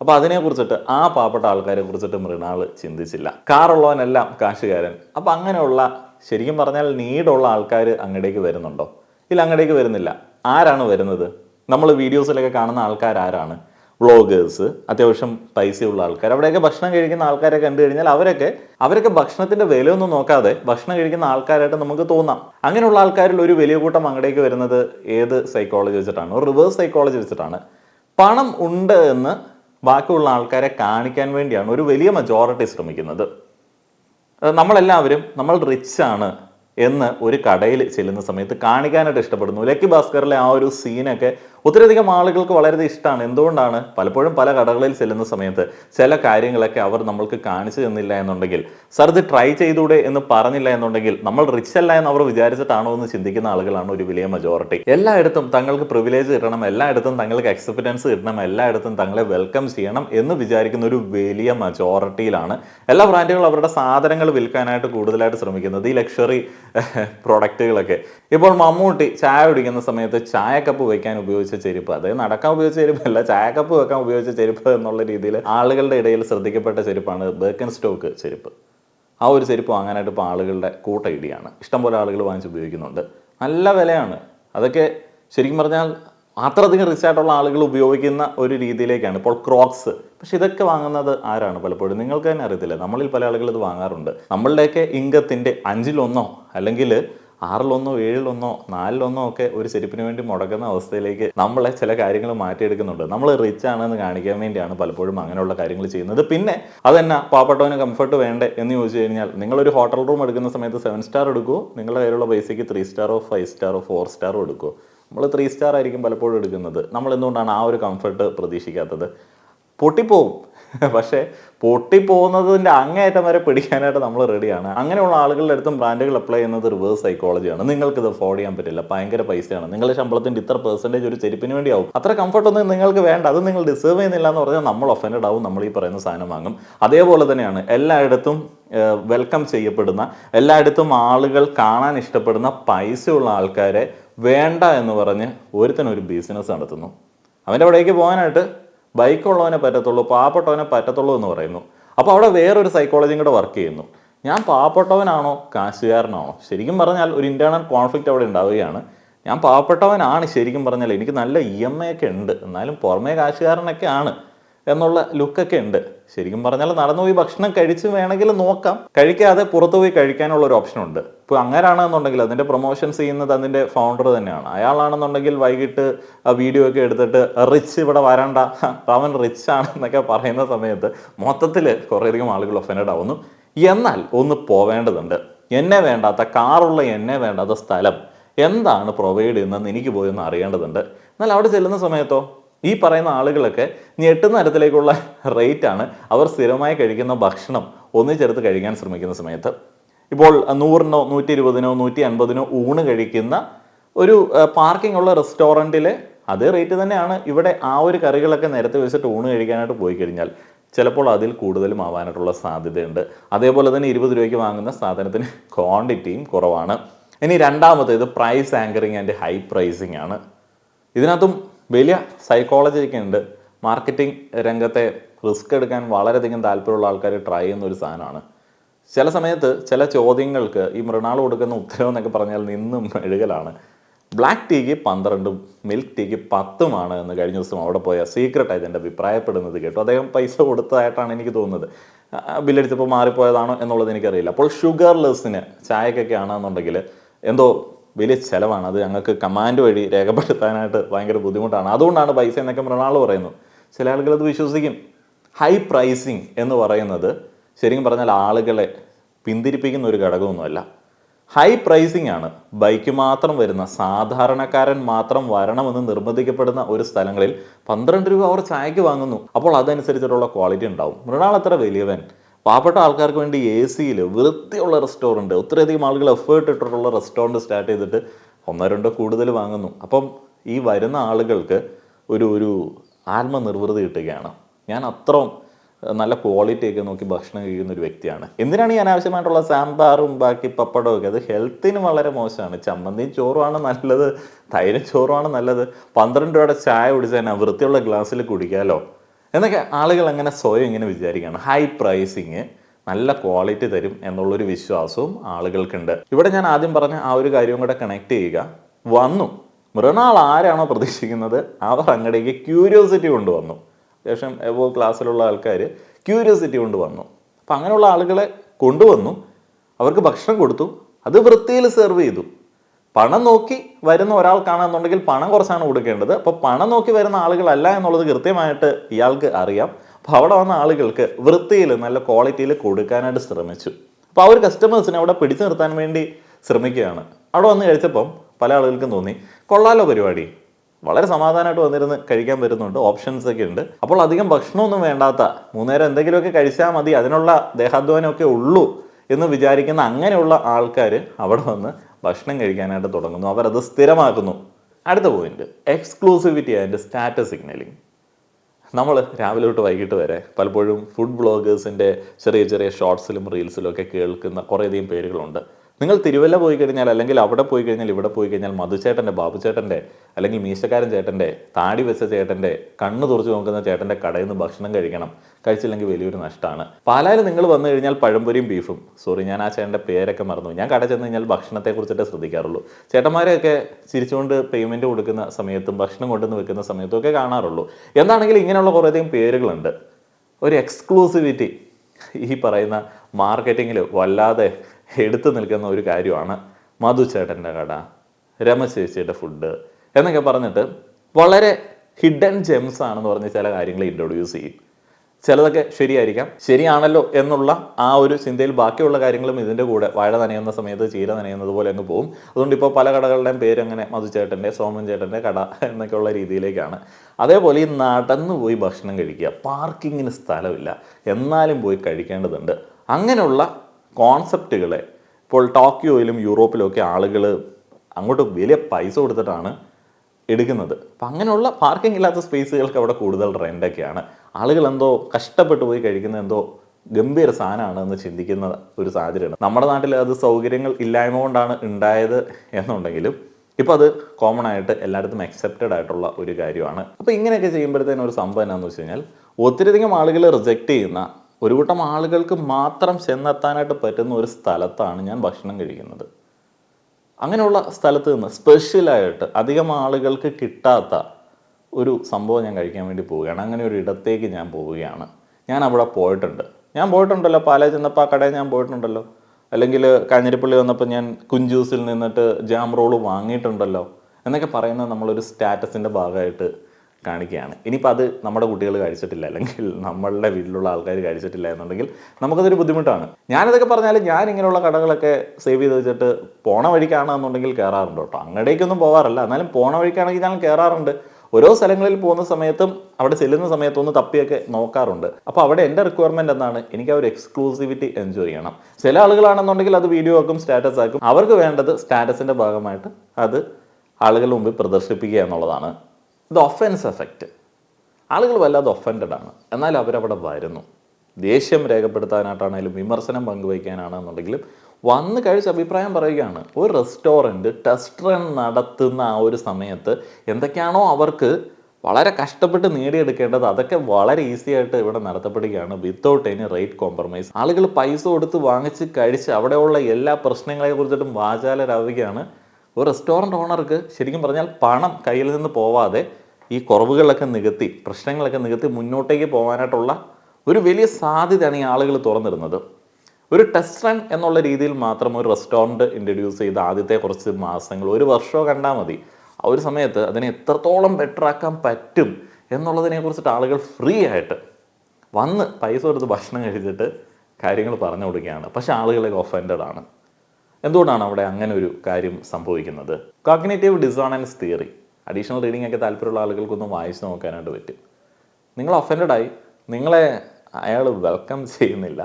അപ്പോൾ അതിനെക്കുറിച്ചിട്ട് ആ പാവപ്പെട്ട ആൾക്കാരെ കുറിച്ചിട്ട് മൃണാൾ ചിന്തിച്ചില്ല. കാറുള്ളവനെല്ലാം കാശുകാരൻ. അപ്പോൾ അങ്ങനെയുള്ള ശരിക്കും പറഞ്ഞാൽ നീടുള്ള ആൾക്കാർ അങ്ങടേക്ക് വരുന്നുണ്ടോ? ഇല്ല അങ്ങടേക്ക് വരുന്നില്ല. ആരാണ് വരുന്നത്? നമ്മൾ വീഡിയോസിലൊക്കെ കാണുന്ന ആൾക്കാർ ആരാണ് വ്ളോഗേഴ്സ് അത്യാവശ്യം പൈസയുള്ള ആൾക്കാർ അവിടെയൊക്കെ ഭക്ഷണം കഴിക്കുന്ന ആൾക്കാരെ കണ്ടു കഴിഞ്ഞാൽ അവരൊക്കെ അവരൊക്കെ ഭക്ഷണത്തിന്റെ വിലയൊന്നും നോക്കാതെ ഭക്ഷണം കഴിക്കുന്ന ആൾക്കാരായിട്ട് നമുക്ക് തോന്നാം. അങ്ങനെയുള്ള ആൾക്കാരിൽ ഒരു വലിയ കൂട്ടം അങ്ങടേക്ക് വരുന്നത് ഏത് സൈക്കോളജി വെച്ചിട്ടാണ്? ഒരു റിവേഴ്സ് സൈക്കോളജി വെച്ചിട്ടാണ്. പണം ഉണ്ട് എന്ന് ബാക്കിയുള്ള ആൾക്കാരെ കാണിക്കാൻ വേണ്ടിയാണ് ഒരു വലിയ മെജോറിറ്റി ശ്രമിക്കുന്നത്. നമ്മളെല്ലാവരും നമ്മൾ റിച്ച് ആണ് എന്ന് ഒരു കടയിൽ ചെല്ലുന്ന സമയത്ത് കാണിക്കാനായിട്ട് ഇഷ്ടപ്പെടുന്നു. ലക്കി ഭാസ്കറിലെ ആ ഒരു സീനൊക്കെ ഒത്തിരിയധികം ആളുകൾക്ക് വളരെ ഇഷ്ടമാണ് എന്തുകൊണ്ടാണ്? പലപ്പോഴും പല കടകളിൽ ചെല്ലുന്ന സമയത്ത് ചില കാര്യങ്ങളൊക്കെ അവർ നമ്മൾക്ക് കാണിച്ചു തന്നില്ല എന്നുണ്ടെങ്കിൽ സർ ഇത് ട്രൈ ചെയ്തൂടെ എന്ന് പറഞ്ഞില്ല എന്നുണ്ടെങ്കിൽ നമ്മൾ റിച്ച് അല്ല എന്ന് അവർ വിചാരിച്ചിട്ടാണോ എന്ന് ചിന്തിക്കുന്ന ആളുകളാണ് ഒരു വലിയ മെജോറിറ്റി എല്ലായിടത്തും തങ്ങൾക്ക് പ്രിവിലേജ് കിട്ടണം എല്ലായിടത്തും തങ്ങൾക്ക് അക്സെപ്റ്റൻസ് കിട്ടണം എല്ലായിടത്തും തങ്ങളെ വെൽക്കം ചെയ്യണം എന്ന് വിചാരിക്കുന്ന ഒരു വലിയ മെജോറിറ്റിയിലാണ് എല്ലാ ബ്രാൻഡുകളും അവരുടെ സാധനങ്ങൾ വിൽക്കാനായിട്ട് കൂടുതലായിട്ട് ശ്രമിക്കുന്നത് ഈ ലക്ഷറി പ്രൊഡക്റ്റുകളൊക്കെ ഇപ്പോൾ മമ്മൂട്ടി ചായ കുടിക്കുന്ന സമയത്ത് ചായക്കപ്പ് വയ്ക്കാൻ ഉപയോഗിച്ച ചെരുപ്പ്. അതായത് നടക്കാൻ ഉപയോഗിച്ച ചെരുപ്പല്ല ചായക്കപ്പ് വെക്കാൻ ഉപയോഗിച്ച ചെരുപ്പ് എന്നുള്ള രീതിയിൽ ആളുകളുടെ ഇടയിൽ ശ്രദ്ധിക്കപ്പെട്ട ചെരുപ്പാണ് ബേക്കൻ സ്റ്റോക്ക് ചെരുപ്പ്. ആ ഒരു ചെരുപ്പ് വാങ്ങാനായിട്ട് ഇപ്പോൾ ആളുകളുടെ കൂട്ട ഇടിയാണ്. ഇഷ്ടംപോലെ ആളുകൾ വാങ്ങിച്ച് ഉപയോഗിക്കുന്നുണ്ട്. നല്ല വിലയാണ്. അതൊക്കെ ശരിക്കും പറഞ്ഞാൽ അത്രയധികം റിച്ച് ആയിട്ടുള്ള ആളുകൾ ഉപയോഗിക്കുന്ന ഒരു രീതിയിലേക്കാണ്. ഇപ്പോൾ ക്രോക്സ് പക്ഷെ ഇതൊക്കെ വാങ്ങുന്നത് ആരാണ് പലപ്പോഴും? നിങ്ങൾക്ക് തന്നെ അറിയത്തില്ല? നമ്മളിൽ പല ആളുകൾ ഇത് വാങ്ങാറുണ്ട്. നമ്മളുടെയൊക്കെ ഇംഗത്തിന്റെ അഞ്ചിലൊന്നോ അല്ലെങ്കിൽ ആറിലൊന്നോ ഏഴിലൊന്നോ നാലിലൊന്നോ ഒക്കെ ഒരു ചെരുപ്പിന് വേണ്ടി മുടക്കുന്ന അവസ്ഥയിലേക്ക് നമ്മളെ ചില കാര്യങ്ങൾ മാറ്റിയെടുക്കുന്നുണ്ട്. നമ്മൾ റിച്ച് ആണെന്ന് കാണിക്കാൻ വേണ്ടിയാണ് പലപ്പോഴും അങ്ങനെയുള്ള കാര്യങ്ങൾ ചെയ്യുന്നത്. പിന്നെ അതന്നെ പാവപ്പെട്ടവന് കംഫർട്ട് വേണ്ടേ എന്ന് ചോദിച്ചു കഴിഞ്ഞാൽ നിങ്ങളൊരു ഹോട്ടൽ റൂം എടുക്കുന്ന സമയത്ത് സെവൻ സ്റ്റാർ എടുക്കൂ. നിങ്ങളുടെ കയ്യിലുള്ള പൈസയ്ക്ക് ത്രീ സ്റ്റാറോ ഫൈവ് സ്റ്റാറോ ഫോർ സ്റ്റാറോ എടുക്കൂ. നമ്മൾ ത്രീ സ്റ്റാർ ആയിരിക്കും പലപ്പോഴും എടുക്കുന്നത്. നമ്മൾ എന്തുകൊണ്ടാണ് ആ ഒരു കംഫർട്ട് പ്രതീക്ഷിക്കാത്തത്? പൊട്ടിപ്പോവും. പക്ഷേ പൊട്ടിപ്പോകുന്നതിന്റെ അങ്ങേയറ്റം വരെ പിടിക്കാനായിട്ട് നമ്മൾ റെഡിയാണ്. അങ്ങനെയുള്ള ആളുകളുടെ അടുത്തും ബ്രാൻഡുകൾ അപ്ലൈ ചെയ്യുന്നത് റിവേഴ്സ് സൈക്കോളജിയാണ് നിങ്ങൾക്ക് ഇത് അഫോർഡ് ചെയ്യാൻ പറ്റില്ല. ഭയങ്കര പൈസയാണ്. നിങ്ങളുടെ ശമ്പളത്തിന്റെ ഇത്ര പെർസെന്റേജ് ഒരു ചെരുപ്പിന് വേണ്ടിയാവും അത്ര കംഫർട്ടൊന്നും നിങ്ങൾക്ക് വേണ്ട. അത് നിങ്ങൾ ഡിസേർവ് ചെയ്യുന്നില്ല എന്ന് പറഞ്ഞാൽ നമ്മൾ ഒഫൻഡ് ആവും. നമ്മൾ ഈ പറയുന്ന സാധനം വാങ്ങും. അതേപോലെ തന്നെയാണ് എല്ലായിടത്തും വെൽക്കം ചെയ്യപ്പെടുന്ന എല്ലായിടത്തും ആളുകൾ കാണാൻ ഇഷ്ടപ്പെടുന്ന പൈസയുള്ള ആൾക്കാരെ വേണ്ട എന്ന് പറഞ്ഞ് ഒരുത്തനൊരു ബിസിനസ് നടത്തുന്നു. അവന്റെ അവിടേക്ക് പോകാനായിട്ട് ബൈക്കുള്ളവനെ പറ്റത്തുള്ളൂ പാവപ്പെട്ടവനെ പറ്റത്തുള്ളൂ എന്ന് പറയുന്നു. അപ്പോൾ അവിടെ വേറൊരു സൈക്കോളജിയും കൂടെ വർക്ക് ചെയ്യുന്നു. ഞാൻ പാവപ്പെട്ടവനാണോ? കാശുകാരനാണോ? ശരിക്കും പറഞ്ഞാൽ ഒരു ഇന്റേർണൽ കോൺഫ്ലിക്റ്റ് അവിടെ ഉണ്ടാവുകയാണ്. ഞാൻ പാവപ്പെട്ടവനാണ് ശരിക്കും പറഞ്ഞാൽ. എനിക്ക് നല്ല ഇ എം ഐ ഒക്കെ ഉണ്ട്. എന്നാലും പുറമേ കാശുകാരനൊക്കെ ആണ്. എന്നുള്ള ലുക്കൊക്കെ ഉണ്ട്. ശരിക്കും പറഞ്ഞാൽ നടന്നുപോയി ഭക്ഷണം കഴിച്ച് വേണമെങ്കിൽ നോക്കാം. കഴിക്കാതെ പുറത്തുപോയി കഴിക്കാനുള്ള ഒരു ഓപ്ഷൻ ഉണ്ട്. ഇപ്പോൾ അങ്ങനെയാണെന്നുണ്ടെങ്കിൽ അതിന്റെ പ്രൊമോഷൻ ചെയ്യുന്നത് അതിന്റെ ഫൗണ്ടർ തന്നെയാണ്. അയാളാണെന്നുണ്ടെങ്കിൽ വൈകിട്ട് ആ വീഡിയോ ഒക്കെ എടുത്തിട്ട് റിച്ച് ഇവിടെ വരണ്ട. അവൻ റിച്ച് ആണെന്നൊക്കെ പറയുന്ന സമയത്ത് മൊത്തത്തിൽ കുറേയധികം ആളുകൾ ഒഫൻഡ് ആവുന്നു. എന്നാൽ ഒന്ന് പോവേണ്ടതുണ്ട്. എന്നെ വേണ്ടാത്ത കാറുള്ള എന്നെ വേണ്ടാത്ത സ്ഥലം. എന്താണ് പ്രൊവൈഡ് ചെയ്യുന്നതെന്ന് എനിക്ക് പോയി ഒന്ന് അറിയേണ്ടതുണ്ട്. എന്നാൽ അവിടെ ചെല്ലുന്ന സമയത്തോ ഈ പറയുന്ന ആളുകളൊക്കെ ഞെട്ടുന്ന തരത്തിലേക്കുള്ള റേറ്റാണ് അവർ സ്ഥിരമായി കഴിക്കുന്ന ഭക്ഷണം ഒന്നിച്ചെടുത്ത് കഴിക്കാൻ ശ്രമിക്കുന്ന സമയത്ത്. ഇപ്പോൾ നൂറിനോ നൂറ്റി ഇരുപതിനോ നൂറ്റി അൻപതിനോ ഊണ് കഴിക്കുന്ന ഒരു പാർക്കിംഗ് ഉള്ള റെസ്റ്റോറന്റിൽ അതേ റേറ്റ് തന്നെയാണ്. ഇവിടെ ആ ഒരു കറികളൊക്കെ നേരത്തെ വെച്ചിട്ട് ഊണ് കഴിക്കാനായിട്ട് പോയി കഴിഞ്ഞാൽ ചിലപ്പോൾ അതിൽ കൂടുതലും ആവാനായിട്ടുള്ള സാധ്യതയുണ്ട്. അതേപോലെ തന്നെ ഇരുപത് രൂപയ്ക്ക് വാങ്ങുന്ന സാധനത്തിന് ക്വാണ്ടിറ്റിയും കുറവാണ്. ഇനി രണ്ടാമത്തേത് price anchoring and high pricing ആണ്. ഇതിനകത്തും വലിയ സൈക്കോളജി ഒക്കെ ഉണ്ട്. മാർക്കറ്റിംഗ് രംഗത്തെ റിസ്ക് എടുക്കാൻ വളരെയധികം താല്പര്യമുള്ള ആൾക്കാർ ട്രൈ ചെയ്യുന്ന ഒരു സാധനമാണ്. ചില സമയത്ത് ചില ചോദ്യങ്ങൾക്ക് ഈ മൃണാൾ കൊടുക്കുന്ന ഉത്തരവ് എന്നൊക്കെ പറഞ്ഞാൽ നിന്നും മെഴുകലാണ്. ബ്ലാക്ക് ടീക്ക് പന്ത്രണ്ടും മിൽക്ക് ടീക്ക് പത്തുമാണ് എന്ന് കഴിഞ്ഞ ദിവസം അവിടെ പോയ സീക്രട്ട് ഏജന്റ് അഭിപ്രായപ്പെടുന്നത് കേട്ടു. അദ്ദേഹം പൈസ കൊടുത്തതായിട്ടാണ് എനിക്ക് തോന്നുന്നത്. ബില്ലടിച്ചപ്പോൾ മാറിപ്പോയതാണോ എന്നുള്ളത് എനിക്കറിയില്ല. അപ്പോൾ ഷുഗർലെസ്സിന് ചായക്കൊക്കെ ആണെന്നുണ്ടെങ്കിൽ എന്തോ വലിയ ചിലവാണ്. അത് ഞങ്ങൾക്ക് കമാൻഡ് വഴി രേഖപ്പെടുത്താനായിട്ട് ഭയങ്കര ബുദ്ധിമുട്ടാണ്. അതുകൊണ്ടാണ് പൈസ എന്നൊക്കെ മൃണാൾ പറയുന്നത്. ചില ആളുകൾ അത് വിശ്വസിക്കും. ഹൈ പ്രൈസിങ് എന്ന് പറയുന്നത് ശരിക്കും പറഞ്ഞാൽ ആളുകളെ പിന്തിരിപ്പിക്കുന്ന ഒരു ഘടകമൊന്നുമല്ല. ഹൈ പ്രൈസിംഗ് ആണ് ബൈക്ക് മാത്രം വരുന്ന സാധാരണക്കാരൻ മാത്രം വരണമെന്ന് നിർബന്ധിക്കപ്പെടുന്ന ഒരു സ്ഥലങ്ങളിൽ പന്ത്രണ്ട് രൂപ അവർ ചായക്ക് വാങ്ങുന്നു. അപ്പോൾ അതനുസരിച്ചിട്ടുള്ള ക്വാളിറ്റി ഉണ്ടാവും. മൃണാൾ അത്ര വലിയവൻ. പാവപ്പെട്ട ആൾക്കാർക്ക് വേണ്ടി എ സിയിൽ വൃത്തിയുള്ള റെസ്റ്റോറന്റ് ഒത്തിരിയധികം ആളുകൾ എഫേർട്ട് ഇട്ടിട്ടുള്ള റെസ്റ്റോറന്റ് സ്റ്റാർട്ട് ചെയ്തിട്ട് ഒന്നോ രണ്ടോ കൂടുതൽ വാങ്ങുന്നു. അപ്പം ഈ വരുന്ന ആളുകൾക്ക് ഒരു ഒരു ആത്മനിർവൃതി കിട്ടുകയാണ്. ഞാൻ അത്രയും നല്ല ക്വാളിറ്റിയൊക്കെ നോക്കി ഭക്ഷണം കഴിക്കുന്ന ഒരു വ്യക്തിയാണ്. എന്തിനാണ് ഈ അനാവശ്യമായിട്ടുള്ള സാമ്പാറും ബാക്കി പപ്പടവും ഒക്കെ? അത് ഹെൽത്തിന് വളരെ മോശമാണ്. ചമ്മന്തിയും ചോറുമാണ് നല്ലത് തൈരും ചോറുമാണ് നല്ലത്. പന്ത്രണ്ട് രൂപയുടെ ചായ കുടിച്ചാൽ വൃത്തിയുള്ള ഗ്ലാസ്സിൽ കുടിക്കാമല്ലോ എന്നൊക്കെ ആളുകൾ അങ്ങനെ സ്വയം ഇങ്ങനെ വിചാരിക്കുകയാണ്. ഹൈ പ്രൈസിങ് നല്ല ക്വാളിറ്റി തരും എന്നുള്ളൊരു വിശ്വാസവും ആളുകൾക്കുണ്ട്. ഇവിടെ ഞാൻ ആദ്യം പറഞ്ഞ ആ ഒരു കാര്യവും കൂടെ കണക്ട് ചെയ്യുക. വന്നു. മൃണാൾ ആരാണോ പ്രതീക്ഷിക്കുന്നത്? അവർ അങ്ങടേക്ക് ക്യൂരിയോസിറ്റി കൊണ്ടുവന്നു. അത്യാവശ്യം എബോ ക്ലാസ്സിലുള്ള ആൾക്കാർ ക്യൂരിയോസിറ്റി കൊണ്ട് വന്നു അപ്പം അങ്ങനെയുള്ള ആളുകളെ കൊണ്ടുവന്നു. അവർക്ക് ഭക്ഷണം കൊടുത്തു. അത് വൃത്തിയിൽ സെർവ് ചെയ്തു. പണം നോക്കി വരുന്ന ഒരാൾക്കാണെന്നുണ്ടെങ്കിൽ പണം കുറച്ചാണ് കൊടുക്കേണ്ടത്. അപ്പോൾ പണം നോക്കി വരുന്ന ആളുകളല്ല എന്നുള്ളത് കൃത്യമായിട്ട് ഇയാൾക്ക് അറിയാം. അപ്പോൾ അവിടെ വന്ന ആളുകൾക്ക് വൃത്തിയിൽ നല്ല ക്വാളിറ്റിയിൽ കൊടുക്കാനായിട്ട് ശ്രമിച്ചു. അപ്പോൾ ആ ഒരു കസ്റ്റമേഴ്സിനെ അവിടെ പിടിച്ചു നിർത്താൻ വേണ്ടി ശ്രമിക്കുകയാണ്. അവിടെ വന്ന് കഴിച്ചപ്പം പല ആളുകൾക്കും തോന്നി കൊള്ളാലോ പരിപാടി. വളരെ സമാധാനമായിട്ട് വന്നിരുന്ന് കഴിക്കാൻ വരുന്നുണ്ട് ഓപ്ഷൻസ് ഒക്കെ ഉണ്ട്. അപ്പോൾ അധികം ഭക്ഷണമൊന്നും വേണ്ടാത്ത മൂന്നേരം എന്തെങ്കിലുമൊക്കെ കഴിച്ചാൽ മതി അതിനുള്ള ദേഹാധ്വാനമൊക്കെ ഉള്ളൂ എന്ന് വിചാരിക്കുന്ന അങ്ങനെയുള്ള ആൾക്കാർ അവിടെ വന്ന് ഭക്ഷണം കഴിക്കാനായിട്ട് തുടങ്ങുന്നു. അവരത് സ്ഥിരമാക്കുന്നു. അടുത്ത പോയിന്റ് എക്സ്ക്ലൂസിവിറ്റി അതിന്റെ സ്റ്റാറ്റസ് സിഗ്നലിംഗ് നമ്മൾ രാവിലെ തൊട്ട് വൈകിട്ട് വരെ പലപ്പോഴും ഫുഡ് ബ്ലോഗേഴ്സിന്റെ ചെറിയ ചെറിയ ഷോർട്സിലും റീൽസിലും ഒക്കെ കേൾക്കുന്ന കുറേയധികം പേരുകളുണ്ട്. നിങ്ങൾ തിരുവല്ല പോയി കഴിഞ്ഞാൽ അല്ലെങ്കിൽ അവിടെ പോയി കഴിഞ്ഞാൽ ഇവിടെ പോയി കഴിഞ്ഞാൽ മധുചേട്ടന്റെ ബാബുചേട്ടന്റെ അല്ലെങ്കിൽ മീശക്കാരൻ ചേട്ടന്റെ താടി വെച്ച ചേട്ടന്റെ കണ്ണ് തുറച്ച് നോക്കുന്ന ചേട്ടന്റെ കടയിൽ നിന്ന് ഭക്ഷണം കഴിക്കണം. കഴിച്ചില്ലെങ്കിൽ വലിയൊരു നഷ്ടമാണ്. പാലായിൽ നിങ്ങൾ വന്നു കഴിഞ്ഞാൽ പഴംപൊരിയും ബീഫും. സോറി ഞാൻ ആ ചേട്ടന്റെ പേരൊക്കെ മറന്നു. ഞാൻ കട ചെന്ന് കഴിഞ്ഞാൽ ഭക്ഷണത്തെ കുറിച്ചിട്ടേ ശ്രദ്ധിക്കാറുള്ളൂ. ചേട്ടന്മാരെയൊക്കെ ചിരിച്ചുകൊണ്ട് പേയ്മെന്റ് കൊടുക്കുന്ന സമയത്തും ഭക്ഷണം കൊണ്ടുവന്ന് വെക്കുന്ന സമയത്തും ഒക്കെ കാണാറുള്ളൂ. എന്താണെങ്കിലും ഇങ്ങനെയുള്ള കുറേയധികം പേരുകളുണ്ട്. ഒരു എക്സ്ക്ലൂസിവിറ്റി ഈ പറയുന്ന മാർക്കറ്റിങ്ങിൽ വല്ലാതെ എടുത്തു നിൽക്കുന്ന ഒരു കാര്യമാണ് മധു ചേട്ടന്റെ കട രമശേഷിയുടെ ഫുഡ് എന്നൊക്കെ പറഞ്ഞിട്ട് വളരെ ഹിഡൻ ജെംസ് ആണെന്ന് പറഞ്ഞ് ചില കാര്യങ്ങൾ ഇൻട്രൊഡ്യൂസ് ചെയ്യും. ചിലതൊക്കെ ശരിയായിരിക്കാം ശരിയാണല്ലോ എന്നുള്ള ആ ഒരു ചിന്തയിൽ ബാക്കിയുള്ള കാര്യങ്ങളും ഇതിന്റെ കൂടെ വാഴ നനയുന്ന സമയത്ത് ചീര നനയുന്നത് പോലെ അങ്ങ് പോകും അതുകൊണ്ട് ഇപ്പോൾ പല കടകളുടെയും പേര് അങ്ങനെ മധുചേട്ടന്റെ സോമൻ ചേട്ടന്റെ കട എന്നൊക്കെയുള്ള രീതിയിലേക്കാണ്. അതേപോലെ ഈ നടന്നു പോയി ഭക്ഷണം കഴിക്കുക പാർക്കിങ്ങിന് സ്ഥലമില്ല എന്നാലും പോയി കഴിക്കേണ്ടതുണ്ട്. അങ്ങനെയുള്ള കോൺസെപ്റ്റുകളെ ഇപ്പോൾ ടോക്കിയോയിലും യൂറോപ്പിലും ഒക്കെ ആളുകൾ അങ്ങോട്ട് വലിയ പൈസ കൊടുത്തിട്ടാണ് എടുക്കുന്നത്. അപ്പം അങ്ങനെയുള്ള പാർക്കിംഗ് ഇല്ലാത്ത സ്പേസുകൾക്ക് അവിടെ കൂടുതൽ റെന്റൊക്കെയാണ് ആളുകൾ എന്തോ കഷ്ടപ്പെട്ട് പോയി കഴിക്കുന്ന എന്തോ ഗംഭീര സാധനമാണ് എന്ന് ചിന്തിക്കുന്ന ഒരു സാഹചര്യമാണ്. നമ്മുടെ നാട്ടിൽ അത് സൗകര്യങ്ങൾ ഇല്ലായ്മ കൊണ്ടാണ് ഉണ്ടായത് എന്നുണ്ടെങ്കിലും ഇപ്പോൾ അത് കോമൺ ആയിട്ട് എല്ലായിടത്തും അക്സെപ്റ്റഡ് ആയിട്ടുള്ള ഒരു കാര്യമാണ്. അപ്പോൾ ഇങ്ങനെയൊക്കെ ചെയ്യുമ്പോഴത്തേനും ഒരു സംഭവം എന്നാന്ന് വെച്ച് കഴിഞ്ഞാൽ ഒത്തിരിയധികം ആളുകൾ റിജക്റ്റ് ചെയ്യുന്ന ഒരു കൂട്ടം ആളുകൾക്ക് മാത്രം ചെന്നെത്താനായിട്ട് പറ്റുന്ന ഒരു സ്ഥലത്താണ് ഞാൻ ഭക്ഷണം കഴിക്കുന്നത്. അങ്ങനെയുള്ള സ്ഥലത്ത് നിന്ന് സ്പെഷ്യലായിട്ട് അധികം ആളുകൾക്ക് കിട്ടാത്ത ഒരു സംഭവം ഞാൻ കഴിക്കാൻ വേണ്ടി പോവുകയാണ്. അങ്ങനെ ഒരു ഇടത്തേക്ക് ഞാൻ പോവുകയാണ്. ഞാൻ അവിടെ പോയിട്ടുണ്ട്. ഞാൻ പോയിട്ടുണ്ടല്ലോ. പാലാ ചെന്നപ്പോൾ ആ കടയിൽ ഞാൻ പോയിട്ടുണ്ടല്ലോ. അല്ലെങ്കിൽ കാഞ്ഞിരപ്പള്ളി വന്നപ്പോൾ ഞാൻ കുഞ്ചൂസിൽ നിന്നിട്ട് ജാം റോൾ വാങ്ങിയിട്ടുണ്ടല്ലോ. എന്നൊക്കെ പറയുന്നത് നമ്മളൊരു സ്റ്റാറ്റസിന്റെ ഭാഗമായിട്ട് കാണിക്കുകയാണ്. ഇനിയിപ്പോൾ അത് നമ്മുടെ കുട്ടികൾ കഴിച്ചിട്ടില്ല അല്ലെങ്കിൽ നമ്മളുടെ വീട്ടിലുള്ള ആൾക്കാർ കഴിച്ചിട്ടില്ല എന്നുണ്ടെങ്കിൽ നമുക്കതൊരു ബുദ്ധിമുട്ടാണ്. ഞാനിതൊക്കെ പറഞ്ഞാൽ ഞാൻ ഇങ്ങനെയുള്ള കടകളൊക്കെ സേവ് ചെയ്ത് വെച്ചിട്ട് പോണ വഴിക്കാണെന്നുണ്ടെങ്കിൽ കയറാറുണ്ട് കേട്ടോ. അങ്ങടേക്കൊന്നും പോകാറില്ല എന്നാലും പോണ വഴിക്കാണെങ്കിൽ ഞാൻ കയറാറുണ്ട് ഓരോ സ്ഥലങ്ങളിൽ പോകുന്ന സമയത്തും അവിടെ ചെല്ലുന്ന സമയത്തും ഒന്ന് തപ്പിയൊക്കെ നോക്കാറുണ്ട്. അപ്പോൾ അവിടെ എന്റെ റിക്വയർമെന്റ് എന്താണ്? എനിക്ക് ആ ഒരു എക്സ്ക്ലൂസിവിറ്റി എൻജോയ് ചെയ്യണം. ചില ആളുകളാണെന്നുണ്ടെങ്കിൽ അത് വീഡിയോ ആക്കും സ്റ്റാറ്റസ് ആക്കും. അവർക്ക് വേണ്ടത് സ്റ്റാറ്റസിന്റെ ഭാഗമായിട്ട് അത് ആളുകളുടെ മുമ്പിൽ പ്രദർശിപ്പിക്കുക എന്നുള്ളതാണ്. ഇത് ഒഫൻസ് എഫക്റ്റ് ആളുകൾ വല്ലാതെ ഒഫൻഡഡ് ആണ്. എന്നാൽ അവരവിടെ വരുന്നു. ദേഷ്യം രേഖപ്പെടുത്താനായിട്ടാണെങ്കിലും വിമർശനം പങ്കുവയ്ക്കാനാണെന്നുണ്ടെങ്കിലും വന്ന് കഴിച്ച് അഭിപ്രായം പറയുകയാണ്. ഒരു റെസ്റ്റോറന്റ് ടെസ്റ്റ് റൺ നടത്തുന്ന ആ ഒരു സമയത്ത് എന്തൊക്കെയാണോ അവർക്ക് വളരെ കഷ്ടപ്പെട്ട് നേടിയെടുക്കേണ്ടത് അതൊക്കെ വളരെ ഈസി ആയിട്ട് ഇവിടെ നടത്തപ്പെടുകയാണ് വിത്തൗട്ട് എനി റേറ്റ് കോംപ്രമൈസ് ആളുകൾ പൈസ കൊടുത്ത് വാങ്ങിച്ച് കഴിച്ച് അവിടെയുള്ള എല്ലാ പ്രശ്നങ്ങളെ കുറിച്ചിട്ടും വാചാലരാവുകയാണ്. ഒരു റെസ്റ്റോറന്റ് ഓണർക്ക് ശരിക്കും പറഞ്ഞാൽ പണം കയ്യിൽ നിന്ന് പോവാതെ ഈ കുറവുകളൊക്കെ നികത്തി പ്രശ്നങ്ങളൊക്കെ നികത്തി മുന്നോട്ടേക്ക് പോകാനായിട്ടുള്ള ഒരു വലിയ സാധ്യതയാണ് ഈ ആളുകൾ തുറന്നിരുന്നത് ഒരു ടെസ്റ്റ് റൺ എന്നുള്ള രീതിയിൽ മാത്രം ഒരു റെസ്റ്റോറന്റ് ഇൻട്രൊഡ്യൂസ് ചെയ്ത ആദ്യത്തെ കുറച്ച് മാസങ്ങൾ ഒരു വർഷമോ കണ്ടാൽ മതി. ആ ഒരു സമയത്ത് അതിനെ എത്രത്തോളം ബെറ്റർ ആക്കാൻ പറ്റും എന്നുള്ളതിനെ കുറിച്ചിട്ട് ആളുകൾ ഫ്രീ ആയിട്ട് വന്ന് പൈസ കൊടുത്ത് ഭക്ഷണം കഴിച്ചിട്ട് കാര്യങ്ങൾ പറഞ്ഞു കൊടുക്കുകയാണ്. പക്ഷെ ആളുകളൊക്കെ ഒഫൻഡഡ് ആണ്. എന്തുകൊണ്ടാണ് അവിടെ അങ്ങനെ ഒരു കാര്യം സംഭവിക്കുന്നത്? Cognitive dissonance theory additional reading ഒക്കെ താല്പര്യമുള്ള ആളുകൾക്കൊന്നും വായിച്ചു നോക്കാനായിട്ട് പറ്റും. നിങ്ങൾ ഒഫൻഡായി നിങ്ങളെ അയാൾ വെൽക്കം ചെയ്യുന്നില്ല.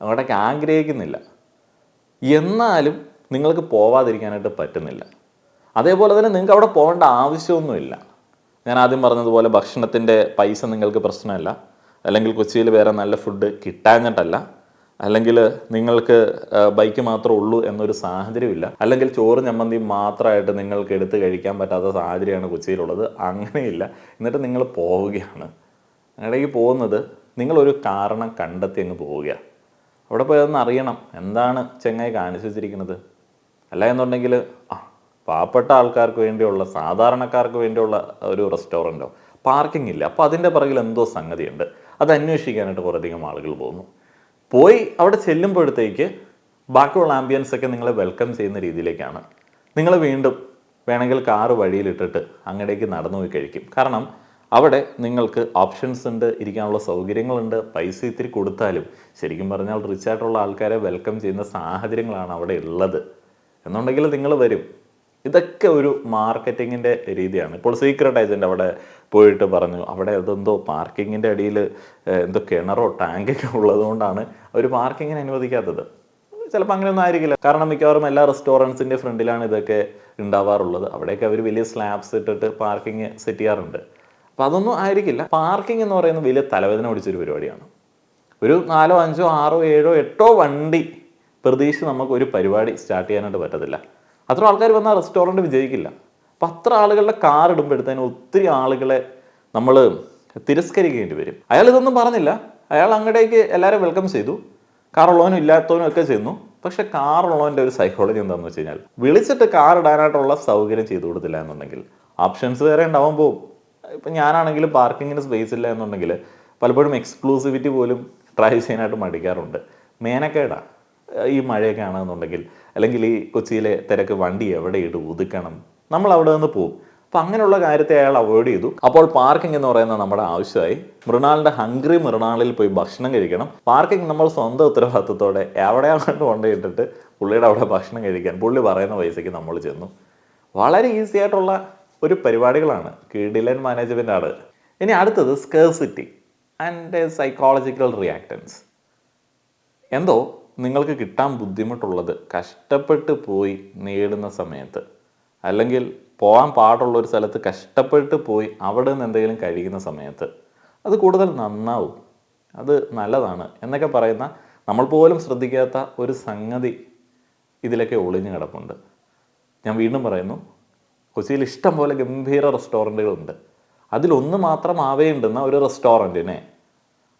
അങ്ങോട്ടേക്ക് ആഗ്രഹിക്കുന്നില്ല. എന്നാലും നിങ്ങൾക്ക് പോവാതിരിക്കാനായിട്ട് പറ്റുന്നില്ല. അതേപോലെ തന്നെ നിങ്ങൾക്ക് അവിടെ പോകേണ്ട ആവശ്യമൊന്നുമില്ല. ഞാൻ ആദ്യം പറഞ്ഞതുപോലെ ഭക്ഷണത്തിന്റെ പൈസ നിങ്ങൾക്ക് പ്രശ്നമല്ല. അല്ലെങ്കിൽ കൊച്ചിയിൽ വേറെ നല്ല ഫുഡ് കിട്ടാഞ്ഞിട്ടല്ല. അല്ലെങ്കിൽ നിങ്ങൾക്ക് ബൈക്ക് മാത്രമേ ഉള്ളൂ എന്നൊരു സാഹചര്യമില്ല. അല്ലെങ്കിൽ ചോറ് ചമ്മന്തി മാത്രമായിട്ട് നിങ്ങൾക്ക് എടുത്ത് കഴിക്കാൻ പറ്റാത്ത സാഹചര്യമാണ് കൊച്ചിയിലുള്ളത്. അങ്ങനെയില്ല. എന്നിട്ട് നിങ്ങൾ പോവുകയാണ്. ഇടയ്ക്ക് പോകുന്നത് നിങ്ങളൊരു കാരണം കണ്ടെത്തി അങ്ങ് പോവുക അവിടെ പോയി അതൊന്ന് അറിയണം. എന്താണ് ചെങ്ങായി കാണിച്ചു വെച്ചിരിക്കുന്നത്? അല്ല എന്നുണ്ടെങ്കിൽ ആ പാവപ്പെട്ട ആൾക്കാർക്ക് വേണ്ടിയുള്ള സാധാരണക്കാർക്ക് വേണ്ടിയുള്ള ഒരു റെസ്റ്റോറന്റോ? പാർക്കിംഗ് ഇല്ല. അപ്പോൾ അതിന്റെ പിറകിൽ എന്തോ സംഗതിയുണ്ട്. അത് അന്വേഷിക്കാനായിട്ട് കുറേയധികം ആളുകൾ പോകുന്നു. പോയി അവിടെ ചെല്ലുമ്പോഴത്തേക്ക് ബാക്കിയുള്ള ആംബിയൻസ് ഒക്കെ നിങ്ങളെ വെൽക്കം ചെയ്യുന്ന രീതിയിലേക്കാണ്. നിങ്ങൾ വീണ്ടും വേണമെങ്കിൽ കാറ് വഴിയിലിട്ടിട്ട് അങ്ങടേക്ക് നടന്നു പോയി കഴിക്കും. കാരണം അവിടെ നിങ്ങൾക്ക് ഓപ്ഷൻസ് ഉണ്ട് ഇരിക്കാനുള്ള സൗകര്യങ്ങളുണ്ട് പൈസ ഇത്തിരി കൊടുത്താലും ശരിക്കും പറഞ്ഞാൽ റിച്ച് ആയിട്ടുള്ള ആൾക്കാരെ വെൽക്കം ചെയ്യുന്ന സാഹചര്യങ്ങളാണ് അവിടെ ഉള്ളത്. എന്നുണ്ടെങ്കിൽ നിങ്ങൾ വരും. ഇതൊക്കെ ഒരു മാർക്കറ്റിങ്ങിന്റെ രീതിയാണ്. ഇപ്പോൾ സീക്രട്ട് ഏജന്റ് അവിടെ പോയിട്ട് പറഞ്ഞു അവിടെ അതെന്തോ പാർക്കിങ്ങിന്റെ അടിയിൽ എന്തോ കിണറോ ടാങ്കൊക്കെ ഉള്ളതുകൊണ്ടാണ് അവർ പാർക്കിങ്ങിന് അനുവദിക്കാത്തത്. ചിലപ്പോൾ അങ്ങനെയൊന്നും ആയിരിക്കില്ല. കാരണം മിക്കവാറും എല്ലാ റെസ്റ്റോറന്റ്സിന്റെ ഫ്രണ്ടിലാണ് ഇതൊക്കെ ഉണ്ടാവാറുള്ളത്. അവിടെയൊക്കെ അവർ വലിയ സ്ലാബ്സ് ഇട്ടിട്ട് പാർക്കിംഗ് സെറ്റ് ചെയ്യാറുണ്ട്. അപ്പോൾ അതൊന്നും ആയിരിക്കില്ല. പാർക്കിംഗ് എന്ന് പറയുന്നത് വലിയ തലവേദന പിടിച്ചൊരു പരിപാടിയാണ്. ഒരു നാലോ അഞ്ചോ ആറോ ഏഴോ എട്ടോ വണ്ടി പ്രതീക്ഷിച്ച് നമുക്ക് ഒരു പരിപാടി സ്റ്റാർട്ട് ചെയ്യാനായിട്ട് പറ്റത്തില്ല. അത്ര ആൾക്കാർ വന്നാൽ റെസ്റ്റോറന്റ് വിജയിക്കില്ല. അപ്പം അത്ര ആളുകളുടെ കാർ ഇടുമ്പോഴത്തേനും ഒത്തിരി ആളുകളെ നമ്മൾ തിരസ്കരിക്കേണ്ടി വരും. അയാൾ ഇതൊന്നും പറഞ്ഞില്ല. അയാൾ അങ്ങടേക്ക് എല്ലാവരും വെൽക്കം ചെയ്തു. കാറുള്ളവനും ഇല്ലാത്തവനും ഒക്കെ ചെയ്യുന്നു പക്ഷെ കാറുള്ളവന്റെ ഒരു സൈക്കോളജി എന്താണെന്ന് വെച്ച് കഴിഞ്ഞാൽ വിളിച്ചിട്ട് കാർ ഇടാനായിട്ടുള്ള സൗകര്യം ചെയ്തു കൊടുത്തില്ല എന്നുണ്ടെങ്കിൽ ഓപ്ഷൻസ് വേറെ ഉണ്ടാവാൻ പോകും ഇപ്പം ഞാനാണെങ്കിലും പാർക്കിങ്ങിന് സ്പേസ് ഇല്ല എന്നുണ്ടെങ്കിൽ പലപ്പോഴും എക്സ്ക്ലൂസിവിറ്റി പോലും ട്രൈ ചെയ്യാനായിട്ട് മടിക്കാറുണ്ട്. മേനക്കേടാ. ഈ മഴയൊക്കെ ആണെന്നുണ്ടെങ്കിൽ അല്ലെങ്കിൽ ഈ കൊച്ചിയിലെ തിരക്ക് വണ്ടി എവിടെ ഇട്ട് ഒതുക്കണം നമ്മൾ അവിടെ നിന്ന് പോകും അപ്പം അങ്ങനെയുള്ള കാര്യത്തെ അയാൾ അവോയ്ഡ് ചെയ്തു. അപ്പോൾ പാർക്കിംഗ് എന്ന് പറയുന്ന നമ്മുടെ ആവശ്യമായി. മൃണാളിന്റെ ഹംഗ്രി മൃണാളിൽ പോയി ഭക്ഷണം കഴിക്കണം. പാർക്കിംഗ് നമ്മൾ സ്വന്തം ഉത്തരവാദിത്തത്തോടെ എവിടെയാണ് കൊണ്ടുപോയിട്ടിട്ട് പുള്ളിയുടെ അവിടെ ഭക്ഷണം കഴിക്കാൻ പുള്ളി പറയുന്ന പൈസയ്ക്ക് നമ്മൾ ചെന്നു. വളരെ ഈസി ആയിട്ടുള്ള ഒരു പരിപാടികളാണ്. കിഡിലൻ മാനേജ്മെന്റ് ആണ്. ഇനി അടുത്തത് സ്കേഴ്സിറ്റി ആൻഡ് സൈക്കോളജിക്കൽ റിയാക്ടൻസ് എന്തോ നിങ്ങൾക്ക് കിട്ടാൻ ബുദ്ധിമുട്ടുള്ളത് കഷ്ടപ്പെട്ട് പോയി നേടുന്ന സമയത്ത്. അല്ലെങ്കിൽ പോകാൻ പാടുള്ള ഒരു സ്ഥലത്ത് കഷ്ടപ്പെട്ട് പോയി അവിടെ നിന്ന് എന്തെങ്കിലും കഴിക്കുന്ന സമയത്ത്. അത് കൂടുതൽ നന്നാവും. അത് നല്ലതാണ്. എന്നൊക്കെ പറയുന്ന നമ്മൾ പോലും ശ്രദ്ധിക്കാത്ത ഒരു സംഗതി ഇതിലൊക്കെ ഒളിഞ്ഞു കിടപ്പുണ്ട്. ഞാൻ വീണ്ടും പറയുന്നു കൊച്ചിയിൽ ഇഷ്ടം പോലെ ഗംഭീര റെസ്റ്റോറന്റുകളുണ്ട്. അതിലൊന്ന് മാത്രം ആവേണ്ടുന്ന ഒരു റെസ്റ്റോറന്റിനെ.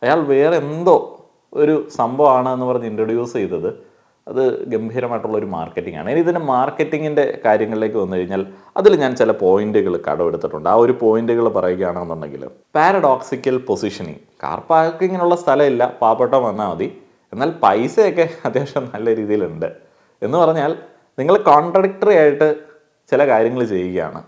അയാൾ വേറെ എന്തോ ഒരു സംഭവമാണ് എന്ന് പറഞ്ഞ് ഇൻട്രൊഡ്യൂസ് ചെയ്തത് അത് ഗംഭീരമായിട്ടുള്ള ഒരു മാർക്കറ്റിംഗ് ആണ്. ഇനി ഇതിന്റെ മാർക്കറ്റിങ്ങിന്റെ കാര്യങ്ങളിലേക്ക് വന്നു കഴിഞ്ഞാൽ അതിൽ ഞാൻ ചില പോയിന്റുകൾ കടമെടുത്തിട്ടുണ്ട്. ആ ഒരു പോയിന്റുകൾ പറയുകയാണെന്നുണ്ടെങ്കിൽ പാരഡോക്സിക്കൽ പൊസിഷനിങ് കാർ പാർക്കിങ്ങിനുള്ള സ്ഥലമില്ല പാവപ്പെട്ട വന്നാൽ മതി. എന്നാൽ പൈസയൊക്കെ അത്യാവശ്യം നല്ല രീതിയിലുണ്ട്. എന്ന് പറഞ്ഞാൽ നിങ്ങൾ കോൺട്രഡിക്ടറി ആയിട്ട് ചില കാര്യങ്ങൾ ചെയ്യുകയാണ്.